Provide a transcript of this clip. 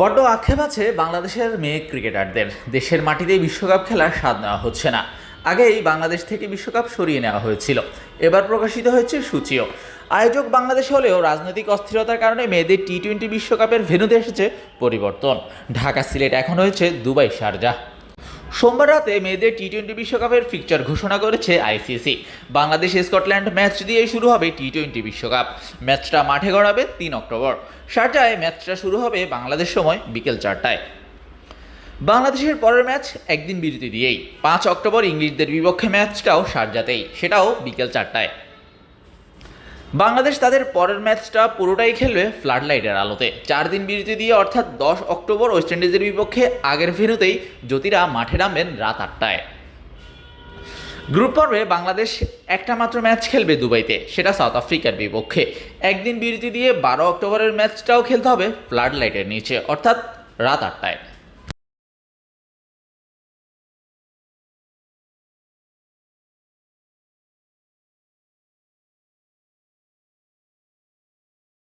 বড্ড আক্ষেপ আছে বাংলাদেশের মেয়ে ক্রিকেটারদের। দেশের মাটিতে বিশ্বকাপ খেলার স্বাদ নেওয়া হচ্ছে না। আগেই বাংলাদেশ থেকে বিশ্বকাপ সরিয়ে নেওয়া হয়েছিল। এবার প্রকাশিত হয়েছে সূচিও। আয়োজক বাংলাদেশ হলেও রাজনৈতিক অস্থিরতার কারণে মেয়েদের টি টোয়েন্টি বিশ্বকাপের ভেনুতে এসেছে পরিবর্তন। ঢাকা সিলেট এখন হয়েছে দুবাই শারজাহ সোমবার রাতে মেয়েদের টি টোয়েন্টি বিশ্বকাপের ফিকচার ঘোষণা করেছে আইসিসি। বাংলাদেশ, স্কটল্যান্ড ম্যাচ দিয়েই শুরু হবে টি টোয়েন্টি বিশ্বকাপ। ম্যাচটা মাঠে গড়াবে তিন অক্টোবর। শারজায় ম্যাচটা শুরু হবে বাংলাদেশ সময় বিকেল চারটায়। বাংলাদেশের পরের ম্যাচ একদিন বিরতি দিয়েই। পাঁচ অক্টোবর ইংলিশদের বিপক্ষে ম্যাচটাও শারজাতেই সেটাও বিকেল চারটায়। বাংলাদেশ তাদের পরের ম্যাচটা পুরোটাই খেলবে ফ্লাড লাইটের আলোতে। চার দিন বিরতি দিয়ে অর্থাৎ দশ অক্টোবর ওয়েস্ট ইন্ডিজের বিপক্ষে আগের ভেন্যুতেই জ্যোতিরা মাঠে নামবেন রাত আটটায়। গ্রুপ পর্বে বাংলাদেশ একটা মাত্র ম্যাচ খেলবে দুবাইতে, সেটা সাউথ আফ্রিকার বিপক্ষে। একদিন বিরতি দিয়ে বারো অক্টোবরের ম্যাচটাও খেলতে হবে ফ্লাড লাইটের নিচে, অর্থাৎ রাত আটটায়।